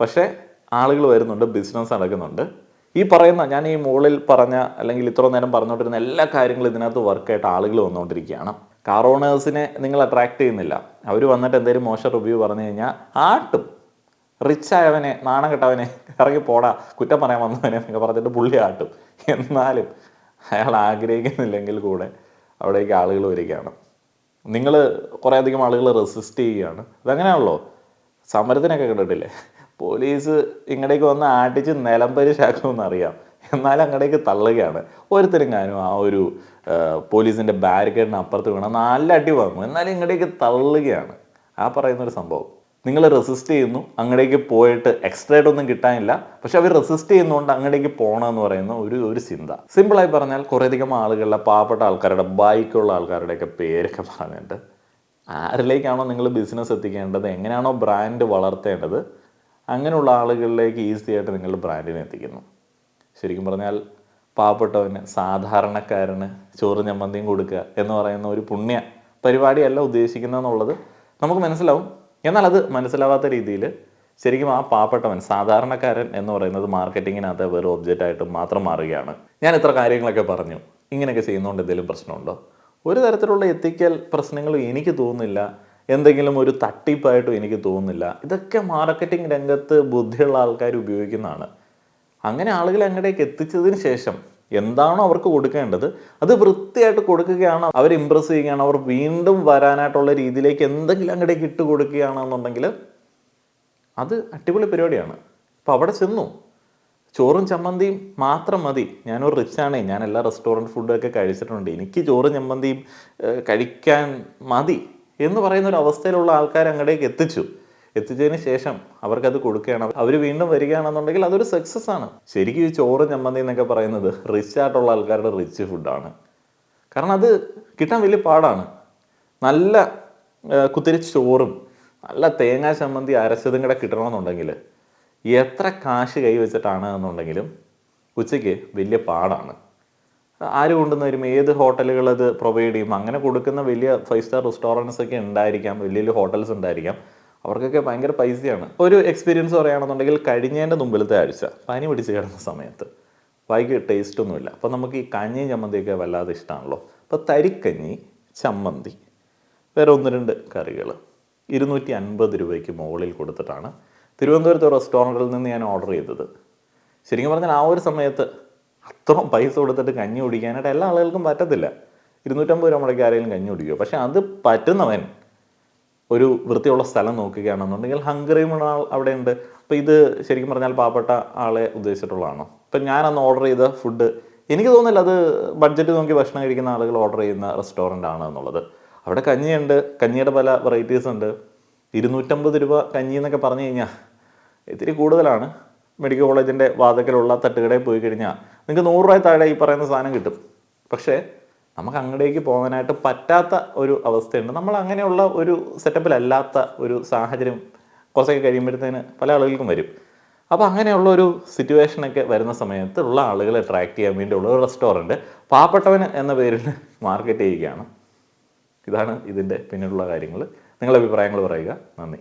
പക്ഷേ ആളുകൾ വരുന്നുണ്ട് ബിസിനസ് നടക്കുന്നുണ്ട്. ഈ പറയുന്ന ഞാൻ ഈ മുകളിൽ പറഞ്ഞ അല്ലെങ്കിൽ ഇത്ര നേരം പറഞ്ഞുകൊണ്ടിരുന്ന എല്ലാ കാര്യങ്ങളും ഇതിനകത്ത് വർക്കായിട്ട് ആളുകൾ വന്നുകൊണ്ടിരിക്കുകയാണ്. കാർ ഓണേഴ്സിനെ നിങ്ങൾ അട്രാക്ട് ചെയ്യുന്നില്ല. അവർ വന്നിട്ട് എന്തെങ്കിലും മോശം റിവ്യൂ പറഞ്ഞു കഴിഞ്ഞാൽ ആട്ടും. റിച്ച് ആയവനെ നാണം കെട്ടവനെ ഇറങ്ങി പോടാ കുറ്റം പറയാൻ വന്നവനെ എന്നൊക്കെ പറഞ്ഞിട്ട് പുള്ളി ആട്ടും. എന്നാലും അയാൾ ആഗ്രഹിക്കുന്നില്ലെങ്കിൽ കൂടെ അവിടേക്ക് ആളുകൾ വരികയാണ്. നിങ്ങൾ കുറേയധികം ആളുകൾ റെസിസ്റ്റ് ചെയ്യുകയാണ്. അതങ്ങനെയാണല്ലോ സമരത്തിനൊക്കെ കണ്ടിട്ടില്ലേ? പോലീസ് ഇങ്ങടേക്ക് വന്ന് ആട്ടിച്ച് നിലമ്പരി ശാഖമെന്ന് അറിയാം എന്നാലും അങ്ങടേക്ക് തള്ളുകയാണ്. ഒരുത്തരും കാനും ആ ഒരു പോലീസിന്റെ ബാരിക്കേഡിന് അപ്പുറത്ത് വീണാൽ നല്ല അടി വാങ്ങും. എന്നാലും ഇങ്ങടേക്ക് തള്ളുകയാണ്. ആ പറയുന്നൊരു സംഭവം. നിങ്ങൾ റെസിസ്റ്റ് ചെയ്യുന്നു. അങ്ങടേക്ക് പോയിട്ട് എക്സ്ട്രാ ആയിട്ടൊന്നും കിട്ടാനില്ല. പക്ഷെ അവർ റെസിസ്റ്റ് ചെയ്യുന്നതുകൊണ്ട് അങ്ങടേക്ക് പോകണം എന്ന് പറയുന്ന ഒരു ഒരു ചിന്ത. സിമ്പിളായി പറഞ്ഞാൽ കുറേയധികം ആളുകളുടെ പാവപ്പെട്ട ആൾക്കാരുടെ ബൈക്കുള്ള ആൾക്കാരുടെയൊക്കെ പേരൊക്കെ പറഞ്ഞിട്ട് ആരിലേക്കാണോ നിങ്ങൾ ബിസിനസ് എത്തിക്കേണ്ടത്? എങ്ങനെയാണോ ബ്രാൻഡ് വളർത്തേണ്ടത്? അങ്ങനെയുള്ള ആളുകളിലേക്ക് ഈസി ആയിട്ട് നിങ്ങൾ ബ്രാൻഡിനെ എത്തിക്കുന്നു. ശരിക്കും പറഞ്ഞാൽ പാവപ്പെട്ടവന് സാധാരണക്കാരന് ചോറ് ചമ്മന്തിയും കൊടുക്കുക എന്ന് പറയുന്ന ഒരു പുണ്യ പരിപാടിയല്ല ഉദ്ദേശിക്കുന്നതെന്നുള്ളത് നമുക്ക് മനസ്സിലാവും. എന്നാൽ അത് മനസ്സിലാവാത്ത രീതിയിൽ ശരിക്കും ആ പാവപ്പെട്ടവൻ സാധാരണക്കാരൻ എന്ന് പറയുന്നത് മാർക്കറ്റിങ്ങിനകത്ത് വെറും ഒബ്ജക്റ്റ് ആയിട്ട് മാത്രം മാറുകയാണ്. ഞാൻ ഇത്ര കാര്യങ്ങളൊക്കെ പറഞ്ഞു. ഇങ്ങനെയൊക്കെ ചെയ്യുന്നതുകൊണ്ട് എന്തെങ്കിലും പ്രശ്നമുണ്ടോ? ഒരു തരത്തിലുള്ള എത്തിക്കൽ പ്രശ്നങ്ങളും എനിക്ക് തോന്നുന്നില്ല. എന്തെങ്കിലും ഒരു തട്ടിപ്പായിട്ടും എനിക്ക് തോന്നുന്നില്ല. ഇതൊക്കെ മാർക്കറ്റിംഗ് രംഗത്ത് ബുദ്ധിയുള്ള ആൾക്കാർ ഉപയോഗിക്കുന്നതാണ്. അങ്ങനെ ആളുകൾ അങ്ങടേക്ക് എത്തിച്ചതിന് ശേഷം എന്താണോ അവർക്ക് കൊടുക്കേണ്ടത് അത് വൃത്തിയായിട്ട് കൊടുക്കുകയാണ് അവർ ഇമ്പ്രസ് ചെയ്യുകയാണ്. അവർ വീണ്ടും വരാനായിട്ടുള്ള രീതിയിലേക്ക് എന്തെങ്കിലും അങ്ങടേക്ക് ഇട്ട് കൊടുക്കുകയാണെന്നുണ്ടെങ്കിൽ അത് അടിപൊളി പരിപാടിയാണ്. അപ്പോൾ അവിടെ ചെന്നു. ചോറും ചമ്മന്തിയും മാത്രം മതി. ഞാനൊരു റിച്ച് ആണേ. ഞാൻ എല്ലാ റെസ്റ്റോറന്റ് ഫുഡൊക്കെ കഴിച്ചിട്ടുണ്ട്. എനിക്ക് ചോറും ചമ്മന്തിയും കഴിക്കാൻ മതി. എന്ന് പറയുന്ന ഒരു അവസ്ഥയിലുള്ള ആൾക്കാർ അങ്ങടേക്ക് എത്തിച്ചു. എത്തിച്ചതിന് ശേഷം അവർക്കത് കൊടുക്കുകയാണ്. അവർ വീണ്ടും വരികയാണെന്നുണ്ടെങ്കിൽ അതൊരു സക്സസ് ആണ്. ശരിക്കും ഈ ചോറ് ചമ്മന്തി എന്നൊക്കെ പറയുന്നത് റിച്ച് ആയിട്ടുള്ള ആൾക്കാരുടെ റിച്ച് ഫുഡാണ് കാരണം അത് കിട്ടാൻ വലിയ പാടാണ്. നല്ല കുത്തിരി ചോറും നല്ല തേങ്ങാ ചമ്മന്തി അരച്ചതും കൂടെ കിട്ടണമെന്നുണ്ടെങ്കിൽ എത്ര കാശ് കൈവച്ചിട്ടാണ് എന്നുണ്ടെങ്കിലും ഉച്ചയ്ക്ക് വലിയ പാടാണ്. ആര് കൊണ്ടുവന്ന് ഏത് ഹോട്ടലുകൾ അത് പ്രൊവൈഡ് ചെയ്യും. അങ്ങനെ കൊടുക്കുന്ന വലിയ ഫൈവ് സ്റ്റാർ റെസ്റ്റോറന്റ്സ് ഒക്കെ ഉണ്ടായിരിക്കാം. വലിയ വലിയ ഹോട്ടൽസ് ഉണ്ടായിരിക്കാം. അവർക്കൊക്കെ ഭയങ്കര പൈസയാണ്. ഒരു എക്സ്പീരിയൻസ് പറയുകയാണെന്നുണ്ടെങ്കിൽ കഴിഞ്ഞതിന്റെ മുമ്പിലത്തെ ആഴ്ച പനി പിടിച്ച് കിടന്ന സമയത്ത് വായിക്ക് ടേസ്റ്റ് ഒന്നുമില്ല. അപ്പോൾ നമുക്ക് ഈ കഞ്ഞിയും ചമ്മന്തിയൊക്കെ വല്ലാതെ ഇഷ്ടമാണല്ലോ അപ്പോൾ തരിക്കഞ്ഞി ചമ്മന്തി വേറെ ഒന്ന് രണ്ട് കറികൾ ഇരുന്നൂറ്റി അൻപത് രൂപയ്ക്ക് മുകളിൽ കൊടുത്തിട്ടാണ് തിരുവനന്തപുരത്തെ റെസ്റ്റോറന്റിൽ നിന്ന് ഞാൻ ഓർഡർ ചെയ്തത്. ശരിക്കും പറഞ്ഞാൽ ആ ഒരു സമയത്ത് അത്രയും പൈസ കൊടുത്തിട്ട് കഞ്ഞി കുടിക്കാനായിട്ട് എല്ലാ ആളുകൾക്കും പറ്റത്തില്ല. ഇരുന്നൂറ്റമ്പത് രൂപ മുടക്കി ആരെങ്കിലും കഞ്ഞി കുടിക്കുക. പക്ഷെ അത് പറ്റുന്നവൻ ഒരു വൃത്തിയുള്ള സ്ഥലം നോക്കുകയാണെന്നുണ്ടെങ്കിൽ ഹംഗറിയും അവിടെ ഉണ്ട് അപ്പോൾ ഇത് ശരിക്കും പറഞ്ഞാൽ പാവപ്പെട്ട ആളെ ഉദ്ദേശിച്ചിട്ടുള്ളതാണോ? ഇപ്പം ഞാൻ അന്ന് ഓർഡർ ചെയ്ത ഫുഡ് എനിക്ക് തോന്നുന്നില്ല അത് ബഡ്ജറ്റ് നോക്കി ഭക്ഷണം കഴിക്കുന്ന ആളുകൾ ഓർഡർ ചെയ്യുന്ന റെസ്റ്റോറന്റ് ആണ് എന്നുള്ളത്. അവിടെ കഞ്ഞിയുണ്ട് കഞ്ഞിയുടെ പല വെറൈറ്റീസ് ഉണ്ട്. ഇരുന്നൂറ്റമ്പത് രൂപ കഞ്ഞി എന്നൊക്കെ പറഞ്ഞു കഴിഞ്ഞാൽ ഇത്തിരി കൂടുതലാണ്. മെഡിക്കൽ കോളേജിന്റെ വാതക്കലുള്ള തട്ടുകടയിൽ പോയി കഴിഞ്ഞാൽ നിങ്ങൾക്ക് നൂറ് രൂപ താഴെ ഈ പറയുന്ന സാധനം കിട്ടും. പക്ഷേ നമുക്ക് അങ്ങടേക്ക് പോകാനായിട്ട് പറ്റാത്ത ഒരു അവസ്ഥയുണ്ട്. നമ്മൾ അങ്ങനെയുള്ള ഒരു സെറ്റപ്പിലല്ലാത്ത ഒരു സാഹചര്യം കുറച്ചൊക്കെ കഴിയുമ്പോഴത്തേന് പല ആളുകൾക്കും വരും. അപ്പോൾ അങ്ങനെയുള്ള ഒരു സിറ്റുവേഷനൊക്കെ വരുന്ന സമയത്ത് ഉള്ള ആളുകളെ അട്രാക്ട് ചെയ്യാൻ വേണ്ടിയുള്ള ഒരു റെസ്റ്റോറന്റ് പാപ്പട്ടവൻ എന്ന പേരിൽ മാർക്കറ്റ് ചെയ്യുകയാണ്. ഇതാണ് ഇതിന്റെ പിന്നിലുള്ള കാര്യങ്ങൾ. നിങ്ങളുടെ അഭിപ്രായങ്ങൾ പറയുക. നന്ദി.